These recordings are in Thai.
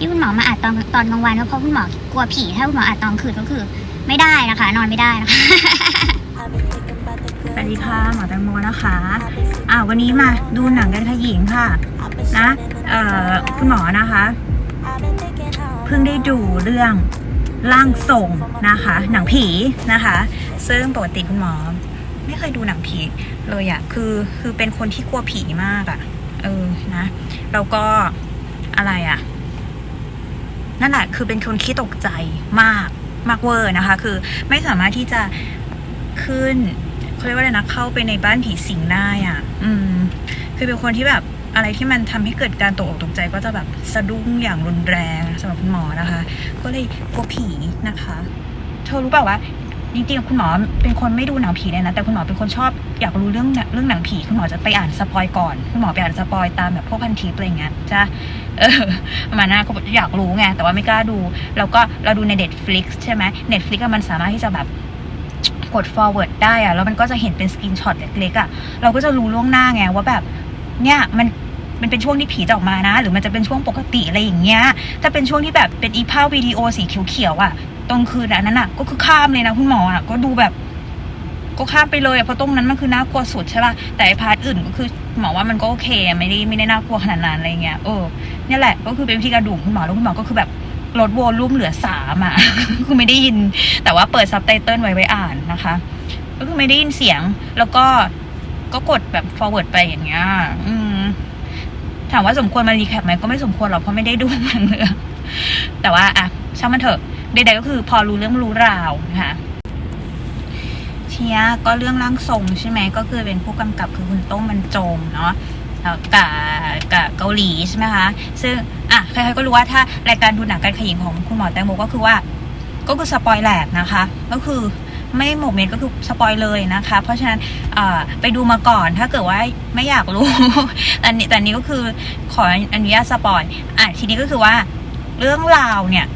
ที่คุณหมอมาอัดตอนตอนกลางวันก็เพราะคุณหมอกลัวผีถ้าคุณหมออัดตอนคืนก็คือ ไม่ได้นะคะ นอนไม่ได้นะคะสวัสดีค่ะหมอแตงโมนะคะ อ่าวันนี้มาดูหนังกันค่ะหญิงค่ะ นะเอ่อคุณหมอนะคะเพิ่งได้ดูเรื่องร่างทรงนะคะ หนังผีนะคะ ซึ่งปกติคุณหมอ ไม่เคยดูหนังผีเลยอะคือคือเป็นคนที่กลัวผีมากอะเออนะแล้วก็อะไรอะ นั่นแหละคือเป็นคนขี้ตกใจมากมากเวอร์นะคะ คือไม่สามารถที่จะขึ้นเขาเรียกว่าอะไรนะเข้าไปในบ้านผีสิงได้อะอืม คือเป็นคนที่แบบอะไรที่มันทำให้เกิดการตกอกตกใจก็จะแบบสะดุ้งอย่างรุนแรงสำหรับคุณหมอนะคะ ก็เลยกลัวผีนะคะ เธอรู้เปล่าว่า จริงๆคุณหมอเป็นคนไม่ดูหนังผีเลยนะ แต่คุณหมอเป็นคนชอบอยากรู้เรื่องเรื่องหนังผีคุณหมอจะไปอ่านสปอยก่อน คุณหมอไปอ่านสปอยตามแบบพวกพันทิปอะไรเงี้ยจะเออมาณนั้นก็อยากรู้ไงแต่ว่าไม่กล้าดู แล้วก็เราดูใน Netflix ใช่ไหม Netflix มันสามารถที่จะแบบกด forward ได้อะแล้วมันก็จะเห็นเป็นสกรีนช็อตเล็กๆอะเราก็จะรู้ล่วงหน้าไงว่าแบบเนี่ยมันมันเป็นช่วงที่ผีจะออกมานะ หรือมันจะเป็นช่วงปกติอะไรอย่างเงี้ยถ้าเป็นช่วงที่แบบเป็นอีภาพวิดีโอสีเขียวๆอะ ตรงคืนอันนั้นอะก็คือข้ามเลยนะคุณหมออะก็ดูแบบ ก็ข้ามไปเลยอะเพราะตรงนั้นมันคือน่ากลัวสุดใช่ป่ะแต่ไอพาร์ทอื่นก็คือหมอว่ามันก็โอเค ไม่ได้ไม่ได้น่ากลัวขนาดนั้นอะไรเงี้ยเออเนี่ยแหละก็คือเป็นวิธีการดูของคุณหมอแล้วคุณหมอก็คือแบบลดโวลูมเหลือสามอะคือไม่ได้ยิน แต่ว่าเปิดซับไตเติลไว้ไว้อ่านนะคะ ก็คือไม่ได้ยินเสียง แล้วก็ก็กดแบบ forward ไปอย่างเงี้ยอืมถามว่าสมควรมารีแคปไหมก็ไม่สมควรหรอกเพราะไม่ได้ดูมันเลยแต่ว่าอะช่างมันเถอะ ใดๆก็คือพอรู้เรื่องรู้ราวนะคะเนี้ยก็เรื่องร่างทรงใช่ไหมก็คือเป็นผู้กำกับคือคุณโต้งบรรจงเนาะกับกับเกาหลีใช่ไหมคะซึ่งอะใครๆก็รู้ว่าถ้ารายการดูหนังการขยิงของคุณหมอแตงโมก็คือว่า ก็คือสปอยแหลกนะคะ ก็คือไม่หมกเม็ดก็คือสปอยเลยนะคะ เพราะฉะนั้นอไปดูมาก่อนถ้าเกิดว่าไม่อยากรู้อันนี้แต่นนี้ก็คือขออนุญาตสปอยอะทีนี้ก็คือว่าเรื่องราวเนี่ย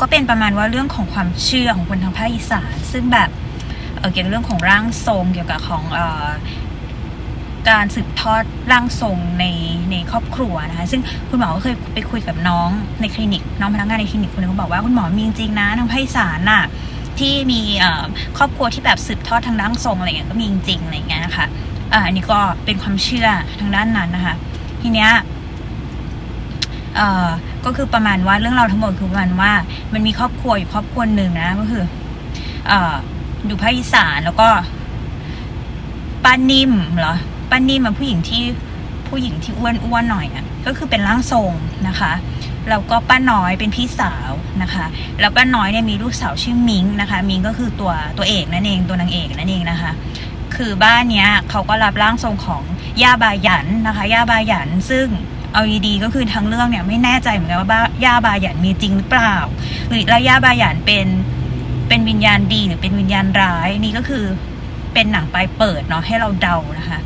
ก็เป็นประมาณว่าเรื่องของความเชื่อของคนทางภาคอีสาน ซึ่งแบบเเกี่ยวกับเรื่องของร่างทรงเกี่ยวกับของออการสืบทอดร่างทรงในในครอบครัวนะคะซึ่งคุณหมอก็เคยไปคุยกับน้องในคลินิก น้องพนักงานในคลินิกคนนึงก็บอกว่าคุณหมอมีจริงๆนะทางภาคอีสานน่ะที่มีครอบครัวที่แบบสืบทอดทางร่างทรงอะไรเงี้ยก็มีจริงๆอะไรเงี้ยนะคะอ่าอันนี้ก็เป็นความเชื่อทางด้านนั้นนะคะ ทีเนี้ย เอ่อก็คือประมาณว่าเรื่องเราทั้งหมดคือประมาณว่า มันมีครอบครัวอยู่ครอบครัวหนึ่งนะก็คือเอ่ออยู่ภาคอีสานแล้วก็ป้านิ่มเหรอป้านิ่มเป็นผู้หญิงที่ผู้หญิงที่อ้วนอ้วนหน่อยอะก็คือเป็นร่างทรงนะคะแล้วก็ป้าน้อยเป็นพี่สาวนะคะ แล้วป้าน้อยเนี่ยมีลูกสาวชื่อมิงนะคะมิงก็คือตัวตัวเอกนั่นเองตัวนางเอกนั่นเองนะคะ คือบ้านเนี้ยเขาก็รับร่างทรงของย่าบายันนะคะย่าบายันซึ่ง เอาดีๆก็คือทั้งเรื่องเนี่ยไม่แน่ใจเหมือนกันว่าบ้าย่าบาหยันมีจริงหรือเปล่า หรือแล้วย่าบาหยันเป็นเป็นวิญญาณดีหรือเป็นวิญญาณร้ายนี่ก็คือเป็นหนังปลายเปิดเนาะให้เราเดานะคะ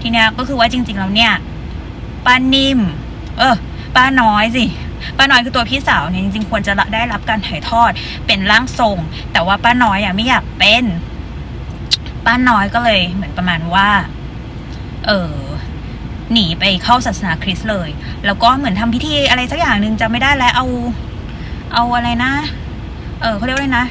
ทีนี้ก็คือว่าจริง ๆ แล้วเนี่ยป้านิ่ม เออป้าน้อยสิป้าน้อยคือตัวพี่สาวเนี่ยจริงๆควรจะได้รับการถ่ายทอดเป็นร่างทรง แต่ว่าป้าน้อยอะไม่อยากเป็น ป้าน้อยก็เลยเหมือนประมาณว่า เออ หนีไปเข้าศาสนาคริสต์เลย แล้วก็เหมือนทำพิธีอะไรสักอย่างหนึ่งจำไม่ได้แล้วเอาเอาอะไรนะ เออเขาเรียกว่าอะไรนะ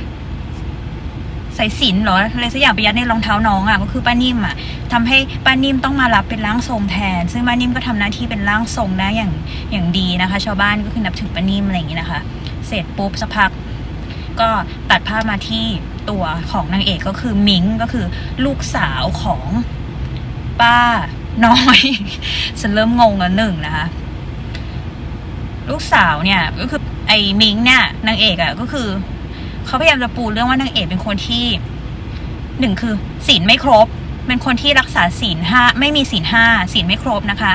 สายสิญจนเหรออะไรสักอย่างไปยัดในรองเท้าน้องอะก็คือป้านิ่มอะทำให้ป้านิ่มต้องมารับเป็นร่างทรงแทน ซึ่งป้านิ่มก็ทำหน้าที่เป็นร่างทรงได้อย่างอย่างดีนะคะ ชาวบ้านก็คือนับถือป้านิ่มอะไรอย่างงี้นะคะ เสร็จปุ๊บสักพัก ก็ตัดภาพมาที่ตัวของนางเอกก็คือมิงก็คือลูกสาวของป้า น้อย ฉันเริ่มงงแล้วหนึ่งนะคะ ลูกสาวเนี่ย ก็คือไอ้มิงเนี่ยนางเอกอะ่ะ ก็คือเขาพยายามจะปูเรื่องว่านางเอกเป็นคนที่หนึ่งคือศีลไม่ครบ เป็นคนที่รักษาศีลห้าไม่มีศีลห้าศีลไม่ครบนะคะ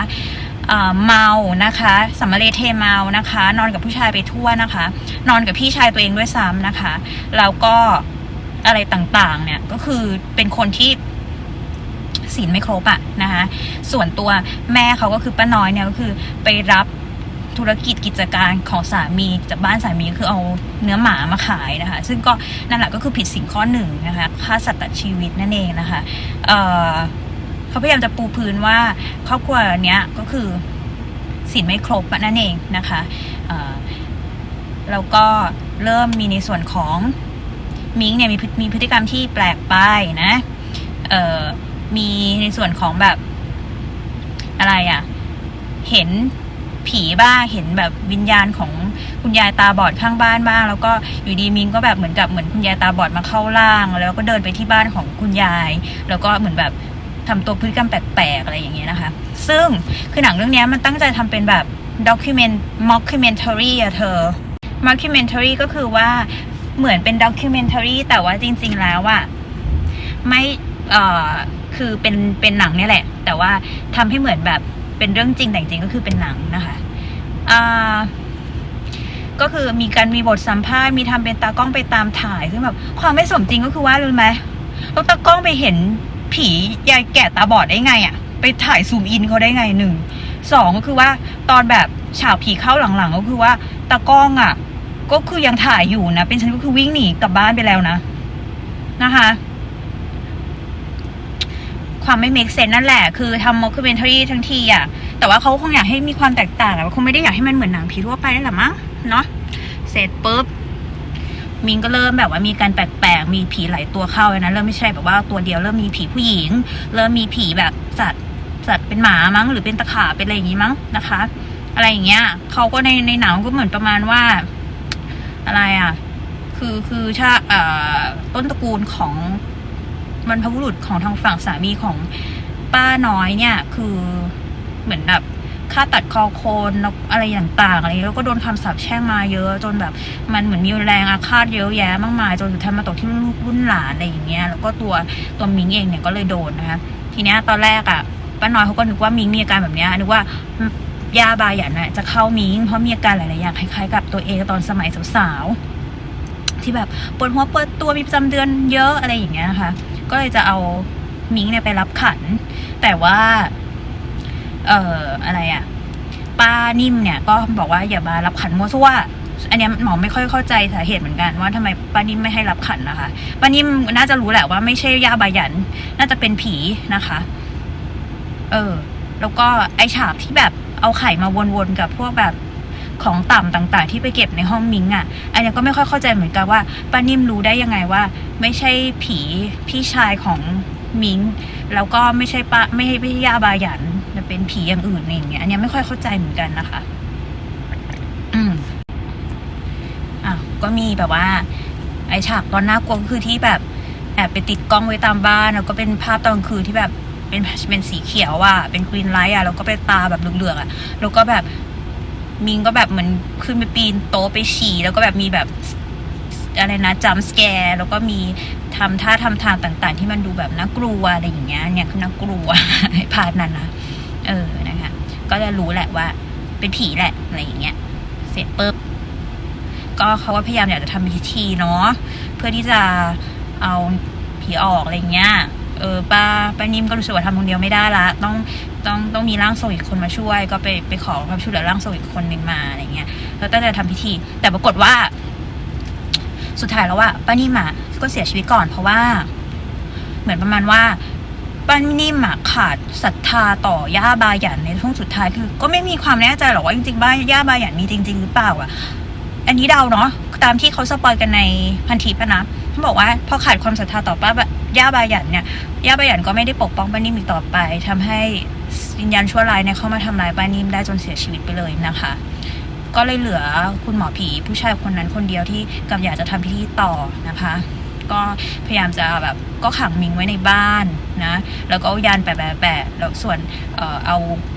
เมานะคะสัมมาเลเทเมานะคะ นอนกับผู้ชายไปทั่วนะคะ นอนกับพี่ชายตัวเองด้วยซ้ำนะคะ แล้วก็อะไรต่างๆ เนี่ยก็คือเป็นคนที่ ศีลไม่ครบอะนะคะส่วนตัวแม่เขาก็คือป้าน้อยเนี่ยก็คือไปรับธุรกิจกิจการของสามีจากบ้านสามีก็คือเอาเนื้อหมามาขายนะคะ ซึ่งก็นั่นแหละก็คือผิดสิ่งข้อหนึ่งนะคะฆ่าสัตว์ตัดชีวิตนั่นเองนะคะเออเขาพยายามจะปูพื้นว่าครอบครัวเนี้ยก็คือศีลไม่ครบนั่นเองนะคะเอ่อแล้วก็เริ่มมีในส่วนของมิงเนี่ยมีพฤมีพฤติกรรมที่แปลกไปนะเออ มีในส่วนของแบบอะไรอะเห็นผีบ้างเห็นแบบวิญญาณของคุณยายตาบอดข้างบ้านบ้าง แล้วก็อยู่ดีมิงก็แบบเหมือนกับเหมือนคุณยายตาบอดมาเข้าร่าง แล้วก็เดินไปที่บ้านของคุณยาย แล้วก็เหมือนแบบทำตัวพฤติกรรมแปลกๆอะไรอย่างเงี้ยนะคะ ซึ่งคือหนังเรื่องนี้มันตั้งใจทำเป็นแบบด็อกิเมนต์ม็อกคิเมนทารีอะเธอม็อกคิเมนทารีก็คือว่าเหมือนเป็นด็อกิเมนทารีแต่ว่าจริง ๆ แล้วอะไม่เอ่อ คือเป็นเป็นหนังเนี่ยแหละ แต่ว่าทำให้เหมือนแบบเป็นเรื่องจริงแต่จริงก็คือเป็นหนังนะคะอ่าก็คือมีการมีบทสัมภาษณ์มีทำเป็นตากล้องไปตามถ่ายซึ่งแบบความไม่สมจริงก็คือว่ารู้ไหมแล้วตากล้องไปเห็นผียายแก่ตาบอดได้ไงอะไปถ่ายซูมอินเขาได้ไงหนึ่งสองก็คือว่าตอนแบบฉากผีเข้าหลังๆก็คือว่าตากล้องอะ ก็คือยังถ่ายอยู่นะ เป็นฉันก็คือวิ่งหนีกลับบ้านไปแล้วนะนะคะ ความไม่ make sense นั่นแหละ คือทำ mockumentary ทั้งทีอะแต่ว่าเขาคงอยากให้มีความแตกต่างอะคงไม่ได้อยากให้มันเหมือนหนังผีทั่วไปนั่นแหละมั้งเนาะเสร็จปุ๊บมิงก็เริ่มแบบว่ามีการแปลกๆ มีผีหลายตัวเข้าเลยนะ เริ่มไม่ใช่แบบว่าตัวเดียวเริ่มมีผีผู้หญิง เริ่มมีผีแบบสัตว์สัตว์เป็นหมามั้ง หรือเป็นตะขาเป็นอะไรอย่างงี้มั้งนะคะ อะไรอย่างเงี้ยเขาก็ในในหนังก็เหมือนประมาณว่า อะไรอะ คือคือชาอ่อต้นตระกูลของ บรรพบุรุษของทางฝั่งสามีของป้าน้อยเนี่ย คือเหมือนแบบฆ่าตัดคอโคนแล้วอะไรต่างอะไรแล้วก็โดนคำสาปแช่งมาเยอะจนแบบ มันเหมือนมีแรงอาฆาตเยอะแยะมากมายจนสุดท้ายมาตกที่ลูกรุ่นหลานอะไรอย่างเงี้ยแล้วก็ตัวตัวมิงเองเนี่ยก็เลยโดนนะคะทีเนี้ยตอนแรกอะ่ะป้าน้อยเขาก็นึกว่ามิงมีอาการแบบเนี้ยนึกว่ายาบาหยันน่ะจะเข้ามิงเพราะมีอาการหลายๆอย่างคล้ายๆกับตัวเองตอนสมัยสาวๆที่แบบปวดหัวปวดตัวมีประจำเดือนเยอะอะไรอย่างเงี้ยนะคะ ก็เลยจะเอามิงเนี่ยไปรับขัน แต่ว่า เอ่ออะไรอะป้านิ่มเนี่ยก็บอกว่าอย่ามารับขันมั่วซั่วอันนี้หมอไม่ค่อยเข้าใจสาเหตุเหมือนกันว่าทำไมป้านิ่มไม่ให้รับขันนะคะป้านิ่มน่าจะรู้แหละว่าไม่ใช่ยาบายัน น่าจะเป็นผีนะคะ เออ แล้วก็ไอฉากที่แบบเอาไข่มาวนๆกับพวกแบบ ของต่ำต่างๆ ที่ไปเก็บในห้องมิงอะ่ะ อันนี้ก็ไม่ค่อยเข้าใจเหมือนกันว่าป้านิ่มรู้ได้ยังไงว่า ไม่ใช่ผีพี่ชายของมิง แล้วก็ไม่ใช่ป้าไม่ใช่ไม่ใช่ยาบายันแต่เป็นผีอย่างอื่นอะไรอย่างเงี้ยอันนี้ไม่ค่อยเข้าใจเหมือนกันนะคะ อืมอะก็มีแบบว่า ไอฉากตอนน่ากลัวก็คือที่แบบแอบไปติดกล้องไว้ตามบ้านแล้วก็เป็นภาพตอนคืนที่แบบเป็นเป็นสีเขียวอะเป็นกรีนไลท์อะแล้วก็เป็นตาแบบเหลืองๆอะแล้วก็แบบ มิงก็แบบเหมือนขึ้นไปปีนโต๊ะไปฉี่แล้วก็แบบมีแบบอะไรนะจัมสแกร์แล้วก็มีทำท่าทำทางต่าง ๆ ที่มันดูแบบน่ากลัวอะไรอย่างเงี้ยเนี่ยคือน่ากลัวพาร์ทนั้นนะเออนะคะก็จะรู้แหละว่า เป็นผีแหละอะไรอย่างเงี้ย เสร็จปุ๊บก็เขาก็พยายามอยากจะทำพิธีเนาะเพื่อที่จะเอาผีออกอะไรเงี้ยเออป้าป้านิ่มก็รู้สึกว่าทำคนเดียวไม่ได้ละ ต้อง ต้องต้องมีร่างทรงอีกคนมาช่วย ก็ไปไปขอความช่วยเหลือร่างทรงอีกคนหนึ่งมาอะไรเงี้ยแล้วตั้งใจทำพิธี แต่ปรากฏว่า สุดท้ายแล้วว่าป้านิ่มอะก็เสียชีวิตก่อนเพราะว่า เหมือนประมาณว่าป้านิ่มอะขาดศรัทธาต่อย่าบาหยันในช่วงสุดท้ายคือ ก็ไม่มีความแน่ใจหรอกว่าจริงๆบ้าย่าบาหยันมีจริง ๆ หรือเปล่าอะ อันนี้เดาเนาะตามที่เขาสปอยกันในพันทิปะนะเขาบอกว่าพอขาดความศรัทธาต่อป้าย่าบาหยันเนี่ยย่าบาหยันก็ไม่ได้ปกป้องป้านิ่มอีกต่อไปทำให้ วิญญาณชั่วร้ายเนี่ยเข้ามาทำร้ายป้านิ่มได้จนเสียชีวิตไปเลยนะคะ ก็เลยเหลือคุณหมอผีผู้ชายคนนั้นคนเดียวที่กำลังอยากจะทำพิธีต่อนะคะ ก็พยายามจะแบบก็ขังมิงไว้ในบ้านนะแล้วก็เอายานแปะแปะแปะแล้วส่วนเอ่อเอา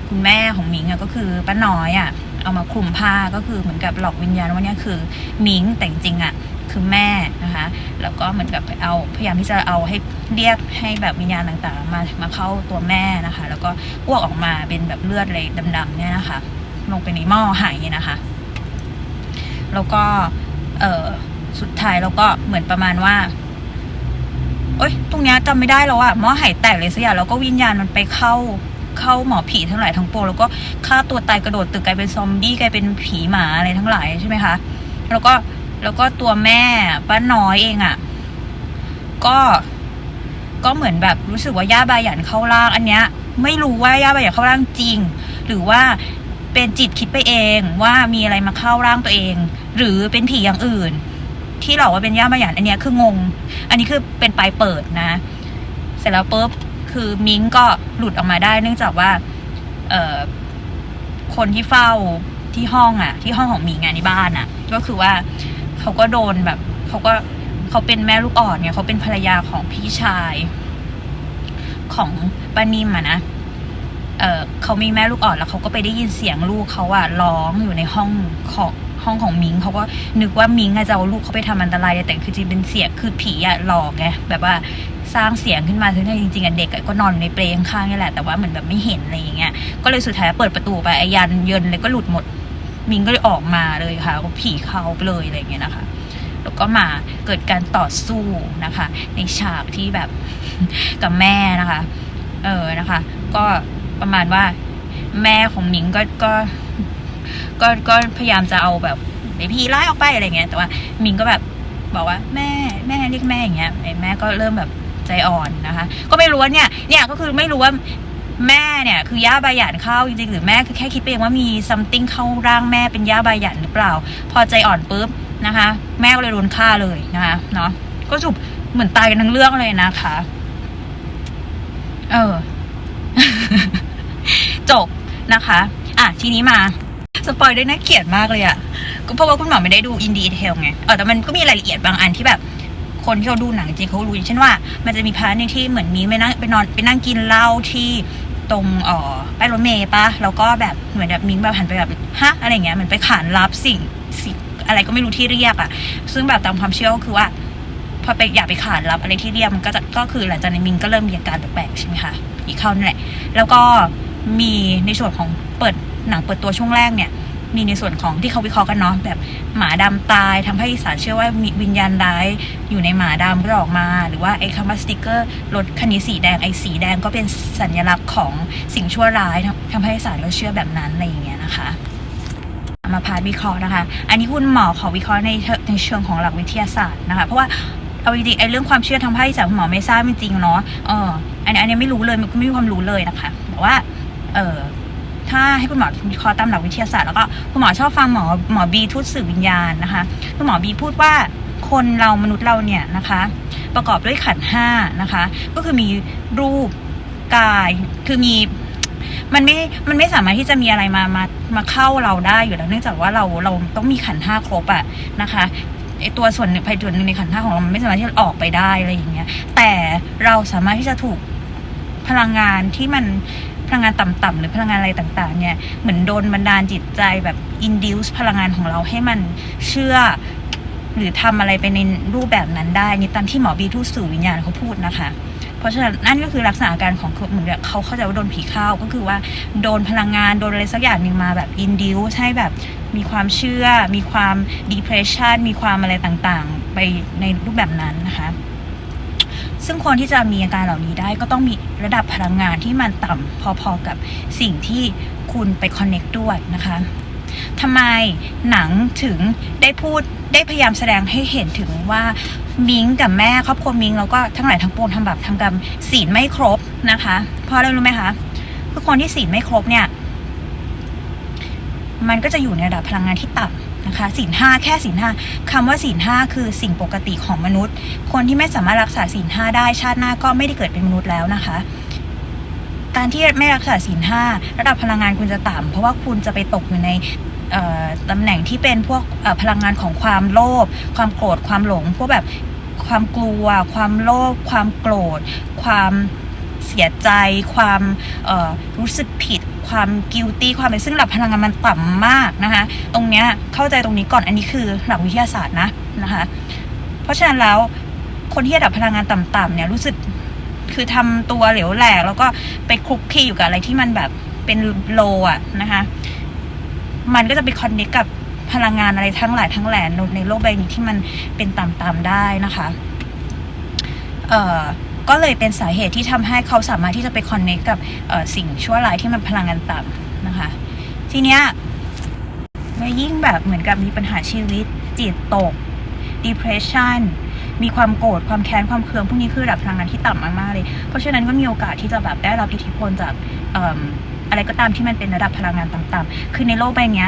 คุณแม่ของมิงอะก็คือป้าน้อยอะเอามาคลุมผ้าก็คือเหมือนกับหลอกวิญญาณว่าเนี่ยคือมิงแต่จริงๆอะ คือแม่นะคะแล้วก็เหมือนกับเอาพยายามที่จะเอาให้เรียกให้แบบวิญญาณต่างๆ มามาเข้าตัวแม่นะคะ แล้วก็อ้วกออกมาเป็นแบบเลือดอะไรดำๆเนี่ยนะคะ ลงไปในหม้อหายนะคะ แล้วก็เออสุดท้ายเราก็เหมือนประมาณว่าเอ้ย ตรงเนี้ยจำไม่ได้แล้วอะหม้อหายแตกเลยสักอย่างแล้วก็วิญญาณมันไปเข้าเข้าหมอผีทั้งหลายทั้งปวงแล้วก็ฆ่าตัวตายกระโดดตึกกลายเป็นซอมบี้กลายเป็นผีหมาอะไรทั้งหลายใช่ไหมคะ แล้วก็ แล้วก็ตัวแม่ป้าน้อยเองอะก็ก็เหมือนแบบรู้สึกว่าย่าบาหยันเข้าร่างอันเนี้ย ไม่รู้ว่าย่าบาหยันเข้าร่างจริง หรือว่าเป็นจิตคิดไปเองว่ามีอะไรมาเข้าร่างตัวเอง หรือเป็นผีอย่างอื่น ที่หลอกว่าเป็นย่ามาหยันอันเนี้ยคืองง อันนี้คือเป็นปลายเปิดนะ เสร็จแล้วปุ๊บคือมิงก็หลุดออกมาได้ เนื่องจากว่า เออคนที่เฝ้าที่ห้องอะ ที่ห้องของมิงอะในบ้านอะ ก็คือว่า เขาก็โดนแบบเขาก็เขาเป็นแม่ลูกอ่อนเนี่ยเขาเป็นภรรยาของพี่ชายของปานิมอะนะ เออเขามีแม่ลูกอ่อนแล้วเขาก็ไปได้ยินเสียงลูกเขาอะร้องอยู่ในห้องของห้องของมิงเขาก็นึกว่ามิงอะจะเอาลูกเขาไปทำอันตรายแต่คือจริงเป็นเสียงคือผีอะหลอกไงแบบว่าสร้างเสียงขึ้นมาถึงจริงๆอะเด็กก็นอนในเปลข้างๆนี่แหละแต่ว่าเหมือนแบบไม่เห็นอะไรอย่างเงี้ยก็เลยสุดท้ายเปิดประตูไปไอ้ยันเยินเลยก็หลุดหมด มิงก็เลยออกมาเลยค่ะก็ผีเขาไปเลยอะไรเงี้ยนะคะ แล้วก็มาเกิดการต่อสู้นะคะ ในฉากที่แบบกับแม่นะคะ เออนะคะ ก็ประมาณว่าแม่ของมิงก็ก็ก็ก็พยายามจะเอาแบบไอพีไล่ออกไปอะไรเงี้ย แต่ว่ามิงก็แบบบอกว่าแม่แม่เรียกแม่อย่างเงี้ยไอแม่ก็เริ่มแบบใจอ่อนนะคะ ก็ไม่รู้ว่าเนี่ยเนี่ยก็คือไม่รู้ว่า แม่เนี่ยคือย่าบาหยันเข้าจริงๆหรือแม่คือแค่คิดไปเองว่ามี something เข้าร่างแม่เป็นย่าบาหยันหรือเปล่า พอใจอ่อนปุ๊บนะคะ แม่ก็เลยโดนฆ่าเลยนะคะเนาะก็จุบเหมือนตายกันทั้งเรื่องเลยนะคะ เออ จบนะคะ อะทีนี้มาสปอยได้น่าเกลียดมากเลยอะ่ะก็เพราะว่าคุณหมอไม่ได้ดูอินดีเทลไงเออแต่มันก็มีรายละเอียดบางอันที่แบบ คนที่เขาดูหนังจริงเขารู้อย่างเช่นว่า มันจะมีพาร์ทนึงที่เหมือนมีไปนั่งไปนอนไปนั่งกินเหล้าที่ ตรงเอ่อป้ายรถเมย์ปะแล้วก็แบบเหมือนแบบมิงแบบหันไปแบบฮะอะไรเงี้ยเหมือนไปขานรับสิ่งสิ่งอะไรก็ไม่รู้ที่เรียกอะ่ะ ซึ่งแบบตามความเชื่อก็คือว่า พอไปอยากไปขานรับอะไรที่เรียกมันก็จะก็คือหลังจากนั้นมิงก็เริ่มมีอาการแปลกๆใช่ไหมคะอีกเข้านั่นแหละ แล้วก็มีในส่วนของเปิดหนังเปิดตัวช่วงแรกเนี่ย มีในส่วนของที่เขาวิเคราะห์กันเนาะแบบหมาดำตายทำให้อีสานเชื่อว่ามีวิญญาณร้ายอยู่ในหมาดำก็ออกมา หรือว่าไอ้คำว่าสติกเกอร์รถคันนี้สีแดงไอ้สีแดงก็เป็นสัญลักษณ์ของสิ่งชั่วร้ายทำทำให้อีสานก็เชื่อแบบนั้นอะไรอย่างเงี้ยนะคะมาพาร์ทวิเคราะห์นะคะ อันนี้คุณหมอขอวิเคราะห์ในในเชิงของหลักวิทยาศาสตร์นะคะ เพราะว่าเอาจริงๆไอ้เรื่องความเชื่อทางภาคอีสานคุณหมอไม่ทราบจริงเนาะ เอออันนี้อันนี้ไม่รู้เลยไม่มีความรู้เลยนะคะ แต่ว่า เออ ถ้าให้คุณหมอวิเคราะห์ตามหลักวิทยาศาสตร์แล้วก็คุณหมอชอบฟังหมอหมอบีทูตสื่อวิญญาณนะคะคุณหมอบีพูดว่าคนเรามนุษย์เราเนี่ยนะคะ ประกอบด้วยขันห้านะคะ ก็คือมีรูปกายคือมีมันไม่ มันไม่สามารถที่จะมีอะไรมา มา มาเข้าเราได้อยู่แล้ว เนื่องจากว่าเรา เราต้องมีขันห้าครบอะนะคะไอตัวส่วนหนึ่งภายส่วนหนึ่งในขันห้าของเรา มันไม่สามารถที่จะออกไปได้อะไรอย่างเงี้ย แต่เราสามารถที่จะถูกพลังงานที่มัน พลังงานต่ำๆหรือพลังงานอะไรต่างๆเนี่ยเหมือนโดนบันดาลจิตใจแบบ induce พลังงานของเราให้มันเชื่อ หรือทำอะไรไปในรูปแบบนั้นได้นี่ตามที่หมอบีทูตสื่อวิญญาณเขาพูดนะคะ เพราะฉะนั้นนั่นก็คือลักษณะอาการของเหมือนแบบเขาเข้าใจว่าโดนผีเข้าก็คือว่าโดนพลังงานโดนอะไรสักอย่างหนึ่งมาแบบ induce ให้แบบมีความเชื่อ มีความ depression มีความอะไรต่างๆ ไปในรูปแบบนั้นนะคะ ซึ่งคนที่จะมีอาการเหล่านี้ได้ก็ต้องมีระดับพลังงานที่มันต่ำพอๆกับสิ่งที่คุณไป connect ด้วยนะคะทำไมหนังถึงได้พูดได้พยายามแสดงให้เห็นถึงว่ามิงกับแม่ครอบครัวมิงแล้วก็ทั้งหลายทั้งปวงทำแบบทำกรรมศีลไม่ครบนะคะ เพราะอะไรรู้ไหมคะคือคนที่ศีลไม่ครบเนี่ย มันก็จะอยู่ในระดับพลังงานที่ต่ำ นะคะศีลห้าแค่ศีลห้าคำว่าศีลห้าคือสิ่งปกติของมนุษย์ คนที่ไม่สามารถรักษาศีลห้าได้ชาติหน้าก็ไม่ได้เกิดเป็นมนุษย์แล้วนะคะ การที่ไม่รักษาศีลห้าระดับพลังงานคุณจะต่ำเพราะว่าคุณจะไปตกอยู่ในตำแหน่งที่เป็นพวกพลังงานของความโลภความโกรธความหลง พวกแบบความกลัว ความโลภความโกรธ ความเสียใจ ความรู้สึกผิด ความกิลตี้ความอะไรซึ่งระดับพลังงานมันต่ำมากนะคะ ตรงเนี้ยเข้าใจตรงนี้ก่อนอันนี้คือหลักวิทยาศาสตร์นะนะคะ เพราะฉะนั้นแล้วคนที่ระดับพลังงานต่ำๆเนี่ยรู้สึกคือทำตัวเหลวแหลก แล้วก็ไปคลุกคลีอยู่กับอะไรที่มันแบบเป็นโลอะนะคะ มันก็จะไปคอนเนคกับพลังงานอะไรทั้งหลายทั้งแหล่ในโลกใบนี้ที่มันเป็นต่ำๆได้นะคะ เอ่อ ก็เลยเป็นสาเหตุที่ทำให้เขาสามารถที่จะไปคอนเนคกับสิ่งชั่วร้ายที่มันพลังงานต่ำนะคะ ทีเนี้ยเมื่อยิ่งแบบเหมือนกับมีปัญหาชีวิต จิตตก depression มีความโกรธความแค้นความเคืองพวกนี้คือระดับพลังงานที่ต่ำมากๆเลย เพราะฉะนั้นก็มีโอกาสที่จะแบบได้รับอิทธิพลจากออะไรก็ตามที่มันเป็นระดับพลังงานต่ำๆคือในโลกใบนี้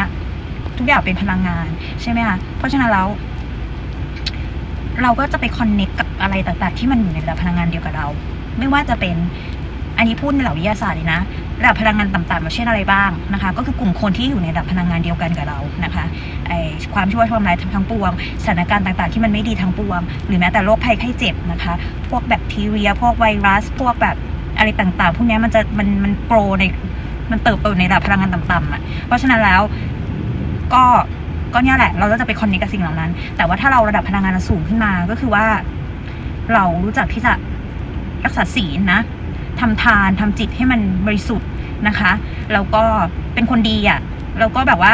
ทุกอย่างเป็นพลังงานใช่ไหมคะเพราะฉะนั้นแล้ว เราก็จะไปคอนเน็กกับอะไรต่างๆ ที่มันอยู่ในระดับพลังงานเดียวกับเรา ไม่ว่าจะเป็นอันนี้พูดในหลักวิทยาศาสตร์เลยนะระดับพลังงานต่ำๆเราเช่นอะไรบ้างนะคะ ก็คือกลุ่มคนที่อยู่ในระดับพลังงานเดียวกันกับเรานะคะไอความชั่วความร้ายทั้งปวงสถานการณ์ต่างๆ ที่มันไม่ดีทั้งปวง หรือแม้แต่โรคภัยไข้เจ็บนะคะ พวกแบคทีเรีย พวกไวรัส พวกแบบอะไรต่างๆ พวกนี้มันจะมันมันโกรในมันเติบโตในระดับพลังงานต่ำๆอะเพราะฉะนั้นแล้วก็ ก็เนี่ยแหละ เราก็จะไปคอนเนคกับสิ่งเหล่านั้น แต่ว่าถ้าเราระดับพลังงานสูงขึ้นมาก็คือว่า เรารู้จักที่จะรักษาศีลนะทำทานทำจิตให้มันบริสุทธิ์นะคะแล้วก็เป็นคนดีอะ่ะแล้วก็แบบว่า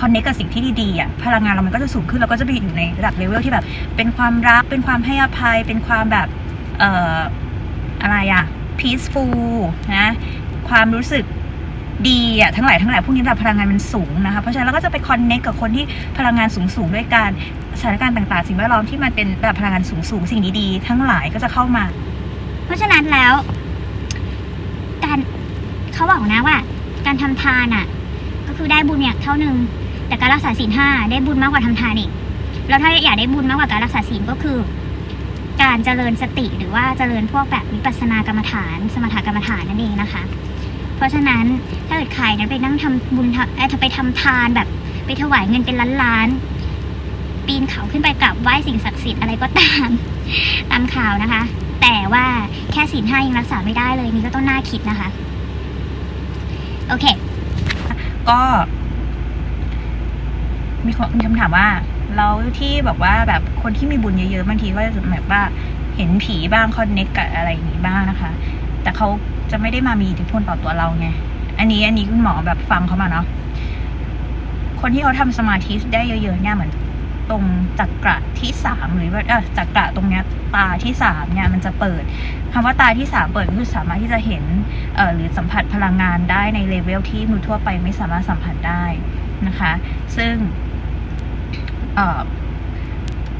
คอนเนคกับสิ่งที่ดีๆอะ่ะพลังงานเรามันก็จะสูงขึ้นเราก็จะไปอยู่ในระดับเลเวลที่แบบ เป็นความรักเป็นความให้อภัย เป็นความแบบเอ่ออะไรอะ peaceful นะ ความรู้สึก ดีอะทั้งหลายทั้งหลายพวกนี้ระดับพลังงานมันสูงนะคะเพราะฉะนั้นเราก็จะไปคอนเนคกับคนที่พลังงานสูงๆด้วยการสถานการณ์ต่างๆ สิ่งแวดล้อมที่มันเป็นระดับพลังงานสูงๆสิ่งดีๆทั้งหลายก็จะเข้ามา เพราะฉะนั้นแล้ว การเขาบอกนะว่า การทำทานอะ ก็คือได้บุญเนี่ยเท่านึงแต่การรักษาศีลห้าได้บุญมากกว่าทำทานอีกแล้วถ้าอยากได้บุญมากกว่าการรักษาศีลก็คือ การเจริญสติหรือว่าเจริญพวกแบบวิปัสสนากรรมฐาน สมถกรรมฐานนั่นเองนะคะ เพราะฉะนั้นถ้าเกิดใครนั้นไปนั่งทำบุญเอ้ยถ้าไปทำทานแบบ ไปถวายเงินเป็นล้านล้านๆปีนเขาขึ้นไปกราบไหว้สิ่งศักดิ์สิทธิ์อะไรก็ตามตามข่าวนะคะ แต่ว่าแค่ศีลห้ายังรักษาไม่ได้เลยนี่ก็ต้องน่าคิดนะคะ โอเค ก็มีคนมีคำถามว่าเราที่แบบว่าแบบคนที่มีบุญเยอะๆบางทีก็จะแบบว่าเห็นผีบ้างคอนเนคกับอะไรอย่างนี้บ้างนะคะ แต่เขา จะไม่ได้มามีอิทธิพลต่อตัวเราไง อันนี้อันนี้คุณหมอแบบฟังเขามาเนาะ คนที่เขาทำสมาธิได้เยอะๆเนี่ยเหมือนตรงจักระที่สามหรือว่าจักระตรงเนี้ยตาที่สามเนี่ยมันจะเปิดคำว่าตาที่สามเปิดก็คือสามารถที่จะเห็นเอ่อหรือสัมผัสพลังงานได้ในเลเวลที่มนุษย์ทั่วไปไม่สามารถสัมผัสได้นะคะ ซึ่งเอ่อ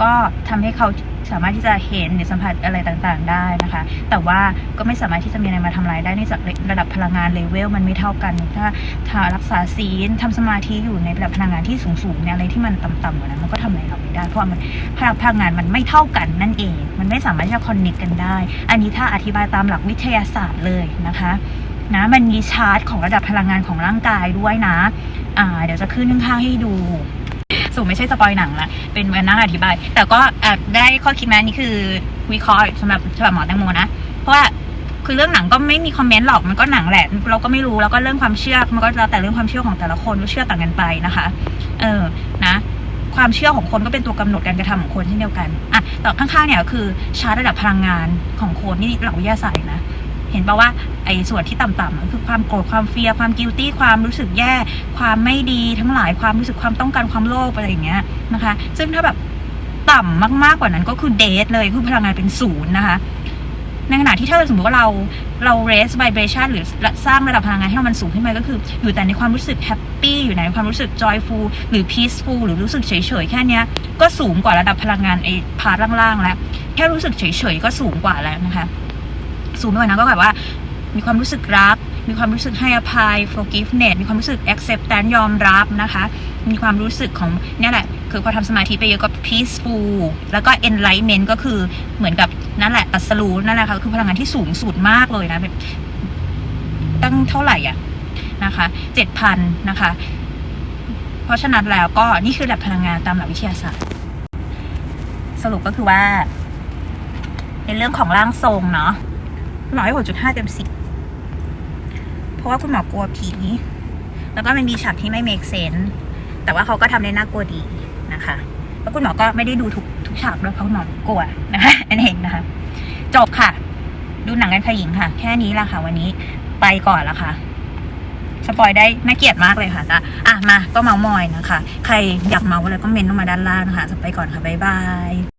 ก็ทำให้เขา สามารถที่จะเห็นหรือสัมผัสอะไรต่างๆ ได้นะคะ แต่ว่าก็ไม่สามารถที่จะมีอะไรมาทำลายได้ในจากระดับพลังงานเลเวลมันไม่เท่ากัน ถ้าถ้ารักษาศีลทำสมาธิอยู่ในระดับพลังงานที่สูงๆเนี่ยอะไรที่มันต่ำๆกว่านั้นมันก็ทำอะไรเราไม่ได้ เพราะมันพลังพลังงานมันไม่เท่ากันนั่นเอง มันไม่สามารถที่จะคอนเนคกันได้ อันนี้ถ้าอธิบายตามหลักวิทยาศาสตร์เลยนะคะนะมันมีชาร์ตของระดับพลังงานของร่างกายด้วยนะ อ่า เดี๋ยวจะขึ้นข้างให้ดู สูงไม่ใช่สปอยหนังละเป็นวันนั่งอธิบาย แต่ก็แอบได้ข้อคิดมานี่คือวิเคราะห์สำหรับฉบับหมอแตงโมนะ เพราะว่าคือเรื่องหนังก็ไม่มีคอมเมนต์หรอกมันก็หนังแหละ เราก็ไม่รู้แล้วก็เรื่องความเชื่อมันก็แล้วแต่เรื่องความเชื่อของแต่ละคนว่เชื่อต่างกันไปนะคะ เออนะ ความเชื่อของคนก็เป็นตัวกำหนดการกระทำของคนเช่นเดียวกันอะต่อข้างๆเนี่ยคือชาร์ตระดับพลังงานของคนนี่หลักวิทยาศาสตร์นะ เห็นปะว่าไอ้ส่วนที่ต่ำๆอะคือความโกรธความเฟียความกิลตี้ความรู้สึกแย่ ความไม่ดีทั้งหลายความรู้สึกความต้องการความโลภอะไรอย่างเงี้ยนะคะ ซึ่งถ้าแบบต่ำมากๆกว่านั้นก็คือเดทเลยคือพลังงานเป็นศูนย์นะคะ ในขณะที่ถ้าเราสมมติว่าเราเรา raise vibration หรือสร้างระดับพลังงานให้มันสูงขึ้นไปก็คือ อยู่แต่ในความรู้สึกแฮปปี้อยู่ในความรู้สึก joyful หรือ peaceful หรือรู้สึกเฉยๆแค่เนี้ยก็สูงกว่าระดับพลังงานไอ้พาร์ทล่างๆแล้วแค่รู้สึกเฉยๆก็สูงกว่าแล้วนะคะ สูงไปกว่านั้นก็แบบว่า มีความรู้สึกรัก มีความรู้สึกให้อภัย forgiveness มีความรู้สึก acceptance ยอมรับนะคะ มีความรู้สึกของเนี่ยแหละ คือพอทำสมาธิไปเยอะก็ peaceful แล้วก็ enlightenment ก็คือเหมือนกับนั่นแหละตัสรู้นั่นแหละค่ะคือพลังงานที่สูงสุดมากเลยนะแบบตั้งเท่าไหร่อะนะคะเจ็ดพันนะคะ เพราะฉะนั้นแล้วก็นี่คือระดับพลังงานตามหลักวิทยาศาสตร์ สรุปก็คือว่าในเรื่องของร่างทรงเนาะ หมอให้หกจุดห้าเต็มสิบเพราะว่าคุณหมอกลัวผี แล้วก็มันมีฉากที่ไม่ make sense แต่ว่าเขาก็ทำได้น่ากลัวดีนะคะแล้วคุณหมอก็ไม่ได้ดูทุกทุกฉากด้วยเพราะคุณหมอกลัวนะคะนั่นเองนะคะ จบค่ะ ดูหนังกันขยิงค่ะ แค่นี้ละค่ะ วันนี้ไปก่อนละค่ะสปอยได้น่าเกลียดมากเลยค่ะแต่อะมาก็เมามอยนะคะ ใครอยากเมาอะไรก็เมนต์ลงมาด้านล่างนะคะ จะไปก่อนค่ะ บ๊ายบาย